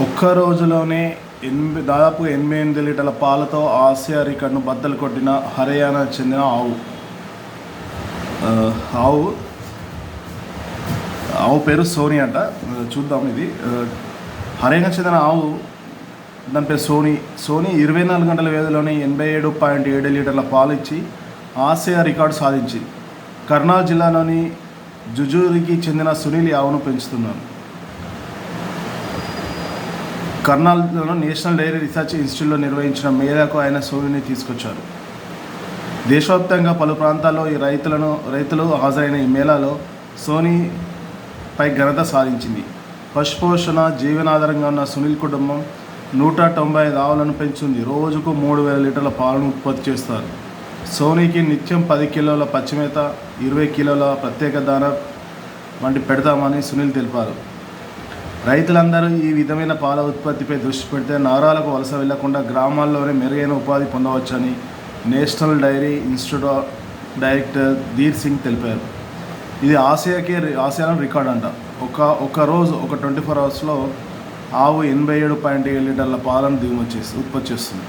ఒక్క రోజులోనే ఎనిమిది దాదాపు ఎనభై ఎనిమిది లీటర్ల పాలతో ఆసియా రికార్డును బద్దలు కొట్టిన హర్యానా చెందిన ఆవు. ఆవు ఆవు పేరు సోనీ అంట. చూద్దాం ఇది. హర్యానా చెందిన ఆవు దాని పేరు సోనీ. సోనీ ఇరవై నాలుగు గంటల వ్యవధిలోనే ఎనభై ఏడు పాయింట్ ఏడు లీటర్ల పాలు ఇచ్చి ఆసియా రికార్డు సాధించింది. కర్నాల్ జిల్లాలోని జుజూరికి చెందిన సునీల్ ఆవును పెంచుతున్నాను. కర్నాల్లో నేషనల్ డైరీ రీసెర్చ్ ఇన్స్టిట్యూట్లో నిర్వహించిన మేళాకు ఆయన సోనీని తీసుకొచ్చారు. దేశవ్యాప్తంగా పలు ప్రాంతాల్లో ఈ రైతులను రైతులు హాజరైన ఈ మేళాలో సోనీ పై ఘనత సాధించింది. పశుపోషణ జీవనాధారంగా ఉన్న సునీల్ కుటుంబం నూట తొంభై ఐదు ఆవులను పెంచుంది. రోజుకు మూడు వేల లీటర్ల పాలను ఉత్పత్తి చేస్తారు. సోనీకి నిత్యం పది కిలోల పచ్చిమేత ఇరవై కిలోల ప్రత్యేక దాన వంటి పెడతామని సునీల్ తెలిపారు. రైతులందరూ ఈ విధమైన పాల ఉత్పత్తిపై దృష్టి పెడితే నగరాలకు వలస వెళ్ళకుండా గ్రామాల్లోనే మెరుగైన ఉపాధి పొందవచ్చని national dairy institute director Dhir Singh తెలిపారు. ఇది ఆసియాకే ఆసియాలో రికార్డ్ అంట. ఒక ఒక రోజు ఒక ట్వంటీ ఫోర్ అవర్స్లో ఆవు ఎనభై ఏడు పాయింట్ ఏడు లీటర్ల పాలను దిగుమతి చేస్తుంది ఉత్పత్తి చేస్తుంది.